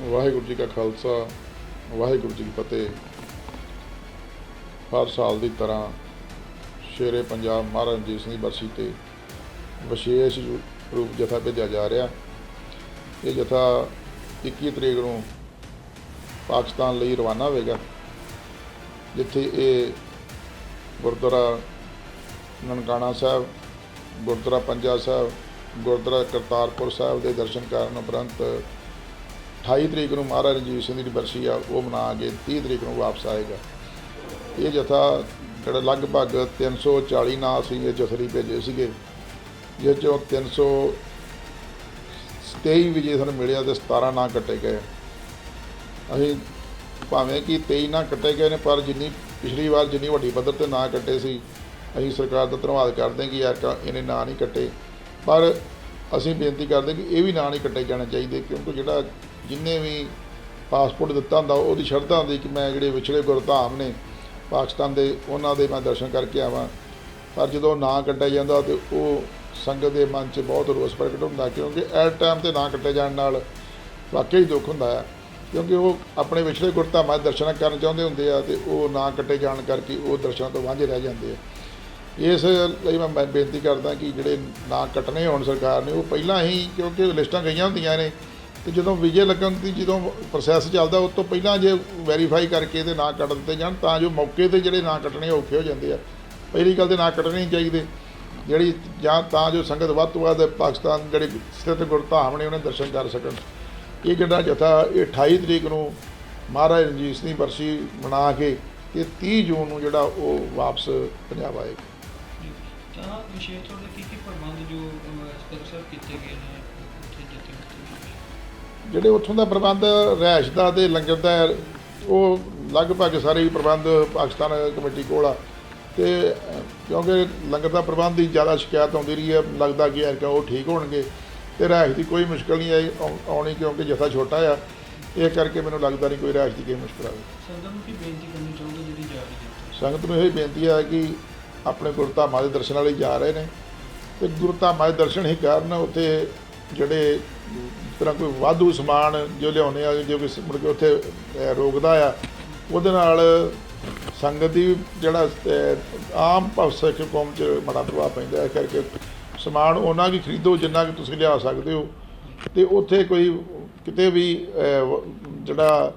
ਵਾਹਿਗੁਰੂ ਜੀ ਕਾ ਖਾਲਸਾ, ਵਾਹਿਗੁਰੂ ਜੀ ਕੀ ਫਤਿਹ। ਹਰ ਸਾਲ ਦੀ ਤਰ੍ਹਾਂ ਸ਼ੇਰੇ ਪੰਜਾਬ ਮਹਾਰਾਜ ਰਣਜੀਤ ਸਿੰਘ ਦੀ ਬਰਸੀ ਤੇ ਵਿਸ਼ੇਸ਼ ਰੂਪ ਜਥਾ ਭੇਜਿਆ ਜਾ ਰਿਹਾ। ਇਹ ਜਥਾ 21 ਤਰੀਕ ਨੂੰ ਪਾਕਿਸਤਾਨ ਲਈ ਰਵਾਨਾ ਹੋਵੇਗਾ, ਜਿੱਥੇ ਇਹ ਗੁਰਦੁਆਰਾ ਨਨਕਾਣਾ ਸਾਹਿਬ, ਗੁਰਦੁਆਰਾ ਪੰਜਾ ਸਾਹਿਬ, ਗੁਰਦੁਆਰਾ ਕਰਤਾਰਪੁਰ ਸਾਹਿਬ ਦੇ ਦਰਸ਼ਨ ਕਰਨ ਉਪਰੰਤ 28 ਤਰੀਕ ਨੂੰ ਮਹਾਰਾਜ ਰਣਜੀਤ ਸਿੰਘ ਦੀ ਬਰਸੀ ਆ, ਉਹ ਮਨਾ ਕੇ 30 ਤਰੀਕ ਨੂੰ ਵਾਪਸ ਆਏਗਾ। ਇਹ ਜਥਾ ਜਿਹੜਾ ਲਗਭਗ 340 ਨਾਂ ਸੀ, ਇਹ ਜਥਰੀ ਭੇਜੇ ਸੀਗੇ। ਜਿਸ ਚੋਂ 323 ਵਿਜੇ ਸਾਨੂੰ ਮਿਲਿਆ ਤੇ 17 ਨਾਂ ਕੱਟੇ ਗਏ। ਅਸੀਂ ਭਾਵੇਂ ਕਿ 23 ਨਾਂ ਕੱਟੇ ਗਏ ਨੇ, ਪਰ ਜਿੰਨੀ ਪਿਛਲੀ ਵਾਰ ਜਿੰਨੀ ਵੱਡੀ ਪੱਧਰ ਤੇ ਨਾਂ ਕੱਟੇ ਸੀ, ਅਸੀਂ ਸਰਕਾਰ ਦਾ ਧੰਨਵਾਦ ਕਰਦੇ ਹਾਂ ਕਿ ਯਾਰ ਇਹਨੇ ਨਾਂ ਨਹੀਂ ਕੱਟੇ। ਪਰ ਅਸੀਂ ਬੇਨਤੀ ਕਰਦੇ ਕਿ ਇਹ ਵੀ ਨਾਂ ਨਹੀਂ ਕੱਟੇ ਜਾਣੇ ਚਾਹੀਦੇ, ਕਿਉਂਕਿ ਜਿਹੜਾ ਜਿੰਨੇ ਵੀ ਪਾਸਪੋਰਟ ਦਿੱਤਾ ਹੁੰਦਾ, ਉਹਦੀ ਸ਼ਰਧਾ ਹੁੰਦੀ ਕਿ ਮੈਂ ਜਿਹੜੇ ਵਿਛੜੇ ਗੁਰਧਾਮ ਨੇ ਪਾਕਿਸਤਾਨ ਦੇ, ਉਹਨਾਂ ਦੇ ਮੈਂ ਦਰਸ਼ਨ ਕਰਕੇ ਆਵਾਂ। ਪਰ ਜਦੋਂ ਨਾਂ ਕੱਟਿਆ ਜਾਂਦਾ ਤੇ ਉਹ ਸੰਗਤ ਦੇ ਮਨ 'ਚ ਬਹੁਤ ਰੋਸ ਪ੍ਰਗਟ ਹੁੰਦਾ, ਕਿਉਂਕਿ ਐਟ ਟਾਈਮ ਤੇ ਨਾਂ ਕੱਟੇ ਜਾਣ ਨਾਲ ਵਾਕਈ ਦੁੱਖ ਹੁੰਦਾ ਹੈ। ਕਿਉਂਕਿ ਉਹ ਆਪਣੇ ਵਿਛੜੇ ਗੁਰਧਾਮਾਂ ਦੇ ਦਰਸ਼ਨ ਕਰਨ ਚਾਹੁੰਦੇ ਹੁੰਦੇ ਆ ਤੇ ਉਹ ਨਾਂ ਕੱਟੇ ਜਾਣ ਕਰਕੇ ਉਹ ਦਰਸ਼ਨਾਂ ਤੋਂ ਵਾਂਝੇ ਰਹਿ ਜਾਂਦੇ ਆ। ਇਸ ਲਈ ਮੈਂ ਬੇਨਤੀ ਕਰਦਾ ਕਿ ਜਿਹੜੇ ਨਾਂ ਕੱਟਣੇ ਹੋਣ ਸਰਕਾਰ ਨੇ, ਉਹ ਪਹਿਲਾਂ ਹੀ, ਕਿਉਂਕਿ ਲਿਸਟਾਂ ਗਈਆਂ ਹੁੰਦੀਆਂ ਨੇ, ਤੇ ਜਦੋਂ ਵਿਜੇ ਲੱਗਣ ਦੀ ਜਦੋਂ ਪ੍ਰੋਸੈਸ ਚੱਲਦਾ, ਉਸ ਤੋਂ ਪਹਿਲਾਂ ਜੇ ਵੈਰੀਫਾਈ ਕਰਕੇ ਤੇ ਨਾਂ ਕੱਟ ਦਿੱਤੇ ਜਾਣ, ਤਾਂ ਜੋ ਮੌਕੇ ਤੇ ਜਿਹੜੇ ਨਾਂ ਕੱਟਣੇ ਔਖੇ ਹੋ ਜਾਂਦੇ ਆ। ਪਹਿਲੀ ਗੱਲ ਤੇ ਨਾਂ ਕੱਟਣੇ ਚਾਹੀਦੇ। ਜਿਹੜੀ ਜਾਂ ਤਾਂ ਜੋ ਸੰਗਤ ਵੱਧ ਤੋਂ ਵੱਧ ਪਾਕਿਸਤਾਨ ਜਿਹੜੇ ਸਥਿਤ ਗੁਰਧਾਮ ਨੇ, ਉਹਨਾਂ ਦੇ ਦਰਸ਼ਨ ਕਰ ਸਕਣ। ਇਹ ਜਿਹੜਾ ਜਥਾ ਇਹ 28 ਤਰੀਕ ਨੂੰ ਮਹਾਰਾਜ ਰਣਜੀਤ ਸਿੰਘ ਦੀ ਬਰਸੀ ਮਨਾ ਕੇ ਤੇ 30 ਜੂਨ ਨੂੰ ਜਿਹੜਾ ਉਹ ਵਾਪਸ ਪੰਜਾਬ ਆਏਗਾ। ਤਾਂ ਵਿਸ਼ੇਸ਼ ਤੌਰ ਤੇ ਕੀ ਕੀ ਪ੍ਰਬੰਧ ਜੋ ਸਪੈਸ਼ਲ ਸਾਹਿਬ ਕੀਤੇ ਗਏ ਨੇ ਉੱਥੇ ਜਿੱਥੇ ਉੱਥੇ ਜਿਹੜੇ ਉੱਥੋਂ ਦਾ ਪ੍ਰਬੰਧ ਰਿਹਾਇਸ਼ ਦਾ ਤੇ ਲੰਗਰ ਦਾ ਹੈ, ਉਹ ਲਗਭਗ ਸਾਰੇ ਹੀ ਪ੍ਰਬੰਧ ਪਾਕਿਸਤਾਨ ਕਮੇਟੀ ਕੋਲ ਆ। ਤੇ ਕਿਉਂਕਿ ਲੰਗਰ ਦਾ ਪ੍ਰਬੰਧ ਦੀ ਜ਼ਿਆਦਾ ਸ਼ਿਕਾਇਤ ਆਉਂਦੀ ਰਹੀ ਹੈ ਲੱਗਦਾ ਕਿ ਯਾਰ ਕਿ ਉਹ ਠੀਕ ਹੋਣਗੇ। ਤੇ ਰਿਹਾਇਸ਼ ਦੀ ਕੋਈ ਮੁਸ਼ਕਲ ਨਹੀਂ ਆਈ ਆਉ- ਆਉਣੀ ਕਿਉਂਕਿ ਜਥਾ ਛੋਟਾ ਆ। ਇਹ ਕਰਕੇ ਮੈਨੂੰ ਲੱਗਦਾ ਨਹੀਂ ਕੋਈ ਰਿਹਾਇਸ਼ ਦੀ ਕੋਈ ਮੁਸ਼ਕਲ ਆਵੇ। ਸੰਗਤ ਨੂੰ ਕੀ ਬੇਨਤੀ ਕਰਨੀ ਚਾਹੁੰਦੇ ਜਿਹੜੀ ਜਾ ਰਹੀ ਹੈ? ਸੰਗਤ ਨੂੰ ਇਹ ਬੇਨਤੀ ਹੈ ਕਿ ਆਪਣੇ ਗੁਰਧਾਮਾਂ ਦੇ ਦਰਸ਼ਨਾਂ ਲਈ ਜਾ ਰਹੇ ਨੇ। ਤੇ ਗੁਰਧਾਮਾਂ ਦੇ ਦਰਸ਼ਨ ਹੀ ਕਾਰਨ ਉੱਥੇ ਜਿਹੜੇ ਤਰ੍ਹਾਂ ਕੋਈ ਵਾਧੂ ਸਮਾਨ ਜੋ ਲਿਆਉਣੇ ਆ, ਜੋ ਕਿ ਮੁੜ ਕੇ ਉੱਥੇ ਰੋਕਦਾ ਆ, ਉਹਦੇ ਨਾਲ ਸੰਗਤ ਦੀ ਜਿਹੜਾ ਆਮ ਭਵ ਸਿੱਖ ਕੌਮ 'ਚ ਬੜਾ ਪ੍ਰਭਾਵ ਪੈਂਦਾ ਹੈ। ਇਸ ਕਰਕੇ ਸਮਾਨ ਉਹਨਾਂ ਕੀ ਖਰੀਦੋ, ਜਿੰਨਾ ਕਿ ਤੁਸੀਂ ਲਿਆ ਸਕਦੇ ਹੋ। ਤੇ ਉੱਥੇ ਕੋਈ ਕਿਤੇ ਵੀ, ਜਿਹੜਾ